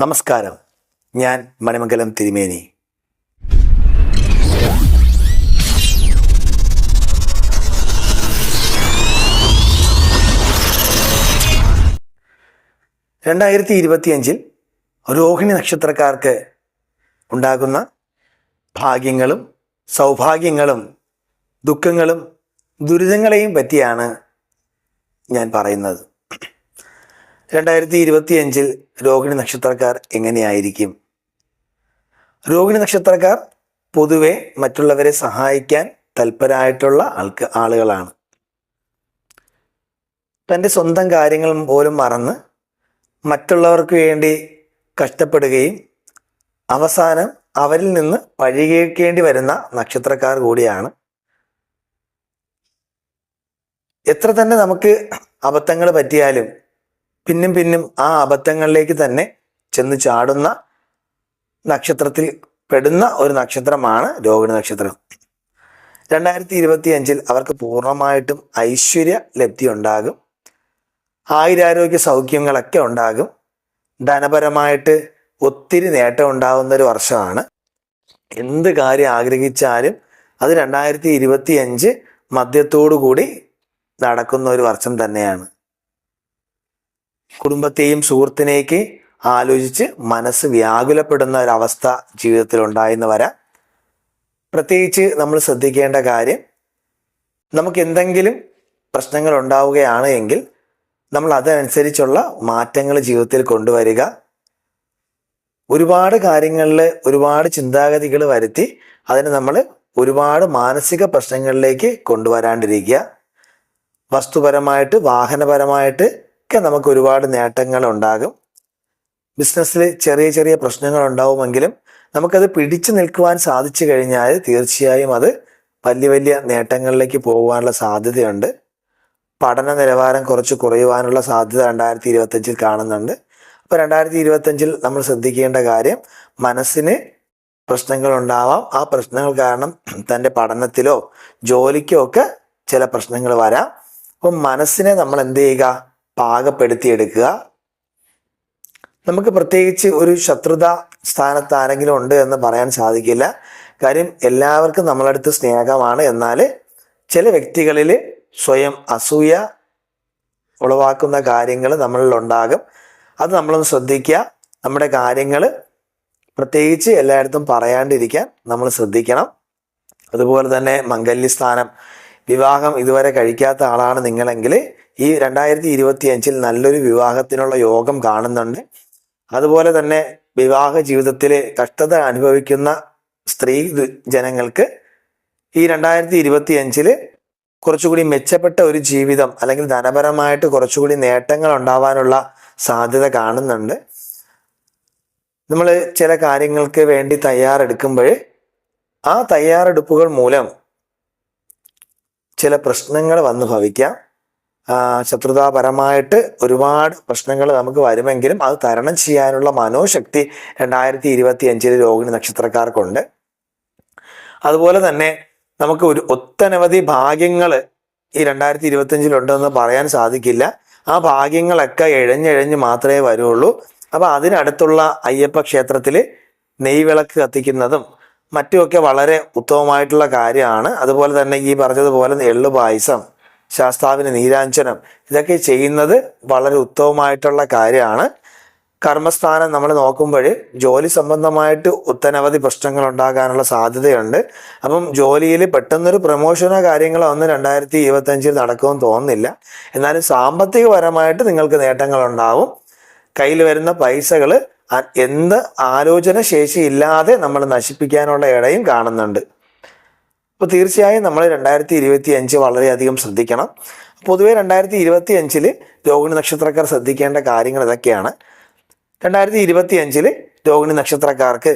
നമസ്കാരം. ഞാൻ മണിമംഗലം തിരുമേനി. രണ്ടായിരത്തി ഇരുപത്തിയഞ്ചിൽ രോഹിണി നക്ഷത്രക്കാർക്ക് ഉണ്ടാകുന്ന ഭാഗ്യങ്ങളും സൗഭാഗ്യങ്ങളും ദുഃഖങ്ങളും ദുരിതങ്ങളെയും പറ്റിയാണ് ഞാൻ പറയുന്നത്. രണ്ടായിരത്തി ഇരുപത്തിയഞ്ചിൽ രോഹിണി നക്ഷത്രക്കാർ എങ്ങനെയായിരിക്കും? രോഹിണി നക്ഷത്രക്കാർ പൊതുവെ മറ്റുള്ളവരെ സഹായിക്കാൻ തൽപരായിട്ടുള്ള ആൾക്ക് ആളുകളാണ്. തന്റെ സ്വന്തം കാര്യങ്ങൾ പോലും മറന്ന് മറ്റുള്ളവർക്ക് വേണ്ടി കഷ്ടപ്പെടുകയും അവസാനം അവരിൽ നിന്ന് പഴികേൽക്കേണ്ടി വരുന്ന നക്ഷത്രക്കാർ കൂടിയാണ്. എത്ര തന്നെ നമുക്ക് അബദ്ധങ്ങൾ പറ്റിയാലും പിന്നും പിന്നും ആ അബദ്ധങ്ങളിലേക്ക് തന്നെ ചെന്ന് ചാടുന്ന നക്ഷത്രത്തിൽ പെടുന്ന ഒരു നക്ഷത്രമാണ് രോഹിണി നക്ഷത്രം. രണ്ടായിരത്തി ഇരുപത്തി അഞ്ചിൽ അവർക്ക് പൂർണമായിട്ടും ഐശ്വര്യ ലബ്ധി ഉണ്ടാകും. ആയുരാരോഗ്യ സൗഖ്യങ്ങളൊക്കെ ഉണ്ടാകും. ധനപരമായിട്ട് ഒത്തിരി നേട്ടം ഉണ്ടാകുന്ന ഒരു വർഷമാണ്. എന്ത് കാര്യം ആഗ്രഹിച്ചാലും അത് രണ്ടായിരത്തി ഇരുപത്തി അഞ്ച് മദ്യത്തോടു കൂടി നടക്കുന്ന ഒരു വർഷം തന്നെയാണ്. കുടുംബത്തെയും സുഹൃത്തിനേക്ക് ആലോചിച്ച് മനസ്സ് വ്യാകുലപ്പെടുന്ന ഒരവസ്ഥ ജീവിതത്തിൽ ഉണ്ടായെന്ന് വരാം. പ്രത്യേകിച്ച് നമ്മൾ ശ്രദ്ധിക്കേണ്ട കാര്യം നമുക്ക് എന്തെങ്കിലും പ്രശ്നങ്ങൾ ഉണ്ടാവുകയാണ് എങ്കിൽ നമ്മൾ അതനുസരിച്ചുള്ള മാറ്റങ്ങൾ ജീവിതത്തിൽ കൊണ്ടുവരിക. ഒരുപാട് കാര്യങ്ങളിൽ ഒരുപാട് ചിന്താഗതികൾ വരുത്തി അതിനെ നമ്മൾ ഒരുപാട് മാനസിക പ്രശ്നങ്ങളിലേക്ക് കൊണ്ടുവരാണ്ടിരിക്കുക. വസ്തുപരമായിട്ട് വാഹനപരമായിട്ട് ഒക്കെ നമുക്ക് ഒരുപാട് നേട്ടങ്ങൾ ഉണ്ടാകും ബിസിനസ്സിൽ ചെറിയ ചെറിയ പ്രശ്നങ്ങൾ ഉണ്ടാവുമെങ്കിലും നമുക്കത് പിടിച്ചു നിൽക്കുവാൻ സാധിച്ചു കഴിഞ്ഞാൽ തീർച്ചയായും അത് വലിയ വലിയ നേട്ടങ്ങളിലേക്ക് പോകുവാനുള്ള സാധ്യതയുണ്ട്. പഠന നിലവാരം കുറച്ച് കുറയുവാനുള്ള സാധ്യത രണ്ടായിരത്തി ഇരുപത്തഞ്ചിൽ കാണുന്നുണ്ട്. അപ്പോൾ രണ്ടായിരത്തി ഇരുപത്തഞ്ചിൽ നമ്മൾ ശ്രദ്ധിക്കേണ്ട കാര്യം മനസ്സിന് പ്രശ്നങ്ങൾ ഉണ്ടാവാം ആ പ്രശ്നങ്ങൾ കാരണം തന്റെ പഠനത്തിലോ ജോലിക്കോ ഒക്കെ ചില പ്രശ്നങ്ങൾ വരാം. അപ്പം മനസ്സിനെ നമ്മൾ എന്ത് ചെയ്യുക? പാകപ്പെടുത്തിയെടുക്കുക. നമുക്ക് പ്രത്യേകിച്ച് ഒരു ശത്രുത സ്ഥാനത്ത് ആരെങ്കിലും ഉണ്ട് എന്ന് പറയാൻ സാധിക്കില്ല. കാര്യം എല്ലാവർക്കും നമ്മളടുത്ത് സ്നേഹമാണ്. എന്നാൽ ചില വ്യക്തികളിൽ സ്വയം അസൂയ ഉളവാക്കുന്ന കാര്യങ്ങൾ നമ്മളിൽ ഉണ്ടാകും അത് നമ്മളൊന്ന് ശ്രദ്ധിക്കുക. നമ്മുടെ കാര്യങ്ങൾ പ്രത്യേകിച്ച് എല്ലായിടത്തും പറയാണ്ടിരിക്കാൻ നമ്മൾ ശ്രദ്ധിക്കണം. അതുപോലെ തന്നെ മംഗല്യസ്ഥാനം വിവാഹം ഇതുവരെ കഴിക്കാത്ത ആളാണ് നിങ്ങളെങ്കിൽ ഈ രണ്ടായിരത്തി ഇരുപത്തി അഞ്ചിൽ നല്ലൊരു വിവാഹത്തിനുള്ള യോഗം കാണുന്നുണ്ട്. അതുപോലെ തന്നെ വിവാഹ ജീവിതത്തിൽ കഷ്ടത അനുഭവിക്കുന്ന സ്ത്രീ ജനങ്ങൾക്ക് ഈ രണ്ടായിരത്തി ഇരുപത്തി അഞ്ചിൽ കുറച്ചുകൂടി മെച്ചപ്പെട്ട ഒരു ജീവിതം അല്ലെങ്കിൽ ധനപരമായിട്ട് കുറച്ചുകൂടി നേട്ടങ്ങൾ ഉണ്ടാവാനുള്ള സാധ്യത കാണുന്നുണ്ട്. നമ്മൾ ചില കാര്യങ്ങൾക്ക് വേണ്ടി തയ്യാറെടുക്കുമ്പോൾ ആ തയ്യാറെടുപ്പുകൾ മൂലം ചില പ്രശ്നങ്ങൾ വന്നു ഭവിക്കാം. ശത്രുതാപരമായിട്ട് ഒരുപാട് പ്രശ്നങ്ങൾ നമുക്ക് വരുമെങ്കിലും അത് തരണം ചെയ്യാനുള്ള മനോശക്തി രണ്ടായിരത്തി ഇരുപത്തി അഞ്ചിൽ രോഹിണി നക്ഷത്രക്കാർക്കുണ്ട്. അതുപോലെ തന്നെ നമുക്ക് ഒരു ഒത്തനവധി ഭാഗ്യങ്ങൾ ഈ രണ്ടായിരത്തി ഇരുപത്തി ഉണ്ടെന്ന് പറയാൻ സാധിക്കില്ല. ആ ഭാഗ്യങ്ങളൊക്കെ എഴഞ്ഞെഴഞ്ഞ് മാത്രമേ വരുള്ളൂ. അപ്പൊ അതിനടുത്തുള്ള അയ്യപ്പ ക്ഷേത്രത്തിൽ നെയ്വിളക്ക് കത്തിക്കുന്നതും മറ്റുമൊക്കെ വളരെ ഉത്തമമായിട്ടുള്ള കാര്യമാണ്. അതുപോലെ തന്നെ ഈ പറഞ്ഞതുപോലെ എള്ളു പായസം. ശാസ്താവിന് നീരാഞ്ജനം. ഇതൊക്കെ ചെയ്യുന്നത് വളരെ ഉത്തമമായിട്ടുള്ള കാര്യമാണ്. കർമ്മസ്ഥാനം നമ്മൾ നോക്കുമ്പോൾ ജോലി സംബന്ധമായിട്ട് ഒത്തനവധി പ്രശ്നങ്ങൾ ഉണ്ടാകാനുള്ള സാധ്യതയുണ്ട്. അപ്പം ജോലിയിൽ പെട്ടെന്നൊരു പ്രൊമോഷനോ കാര്യങ്ങളോ ഒന്നും രണ്ടായിരത്തി ഇരുപത്തഞ്ചിൽ നടക്കുമെന്ന് തോന്നുന്നില്ല. എന്നാലും സാമ്പത്തികപരമായിട്ട് നിങ്ങൾക്ക് നേട്ടങ്ങൾ ഉണ്ടാവും. കയ്യിൽ വരുന്ന പൈസകൾ എന്ത് ആലോചന ശേഷി ഇല്ലാതെ നമ്മൾ നശിപ്പിക്കാനുള്ള ഇടയും കാണുന്നുണ്ട്. അപ്പോൾ തീർച്ചയായും നമ്മൾ രണ്ടായിരത്തി ഇരുപത്തി അഞ്ച് വളരെയധികം ശ്രദ്ധിക്കണം. പൊതുവെ രണ്ടായിരത്തി ഇരുപത്തി അഞ്ചിൽ രോഹിണി നക്ഷത്രക്കാർ ശ്രദ്ധിക്കേണ്ട കാര്യങ്ങൾ ഇതൊക്കെയാണ്. രണ്ടായിരത്തി ഇരുപത്തി അഞ്ചിൽ രോഹിണി നക്ഷത്രക്കാർക്ക്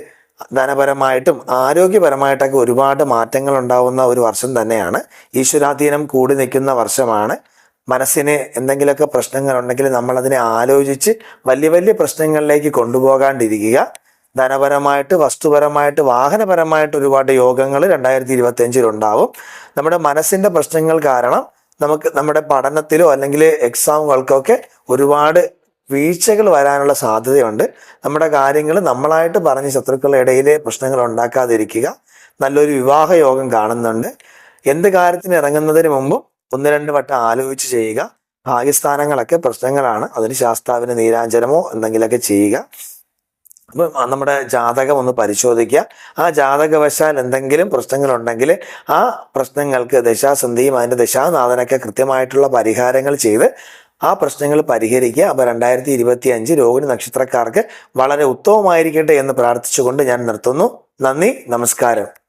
ധനപരമായിട്ടും ആരോഗ്യപരമായിട്ടൊക്കെ ഒരുപാട് മാറ്റങ്ങൾ ഉണ്ടാവുന്ന ഒരു വർഷം തന്നെയാണ്. ഈശ്വരാധീനം കൂടി നിൽക്കുന്ന വർഷമാണ്. മനസ്സിന് എന്തെങ്കിലുമൊക്കെ പ്രശ്നങ്ങൾ ഉണ്ടെങ്കിൽ നമ്മൾ അതിനെ ആലോചിച്ച് വലിയ വലിയ പ്രശ്നങ്ങളിലേക്ക് കൊണ്ടുപോകാണ്ടിരിക്കുക. ധനപരമായിട്ട് വസ്തുപരമായിട്ട് വാഹനപരമായിട്ട് ഒരുപാട് യോഗങ്ങൾ രണ്ടായിരത്തി ഉണ്ടാവും. നമ്മുടെ മനസ്സിന്റെ പ്രശ്നങ്ങൾ കാരണം നമുക്ക് നമ്മുടെ പഠനത്തിലോ അല്ലെങ്കിൽ എക്സാമുകൾക്കൊക്കെ ഒരുപാട് വീഴ്ചകൾ വരാനുള്ള സാധ്യതയുണ്ട്. നമ്മുടെ കാര്യങ്ങൾ നമ്മളായിട്ട് പറഞ്ഞ് ശത്രുക്കളുടെ ഇടയിൽ പ്രശ്നങ്ങൾ ഉണ്ടാക്കാതിരിക്കുക. നല്ലൊരു വിവാഹ യോഗം കാണുന്നുണ്ട്. എന്ത് കാര്യത്തിന് ഇറങ്ങുന്നതിന് മുമ്പും ഒന്ന് രണ്ട് വട്ടം ആലോചിച്ച് ചെയ്യുക. ഭാഗ്യസ്ഥാനങ്ങളൊക്കെ പ്രശ്നങ്ങളാണ്. അതിന് ശാസ്താവിന് നീരാഞ്ജനമോ എന്തെങ്കിലുമൊക്കെ ചെയ്യുക. നമ്മുടെ ജാതകം ഒന്ന് പരിശോധിക്കുക. ആ ജാതകവശാൽ എന്തെങ്കിലും പ്രശ്നങ്ങളുണ്ടെങ്കിൽ ആ പ്രശ്നങ്ങൾക്ക് ദശാസന്ധിയും അതിന്റെ ദശാനാഥനൊക്കെ കൃത്യമായിട്ടുള്ള പരിഹാരങ്ങൾ ചെയ്ത് ആ പ്രശ്നങ്ങൾ പരിഹരിക്കുക. അപ്പോൾ രണ്ടായിരത്തി ഇരുപത്തി അഞ്ച് രോഹിണി നക്ഷത്രക്കാർക്ക് വളരെ ഉത്തമമായിരിക്കട്ടെ എന്ന് പ്രാർത്ഥിച്ചുകൊണ്ട് ഞാൻ നിർത്തുന്നു. നന്ദി നമസ്കാരം.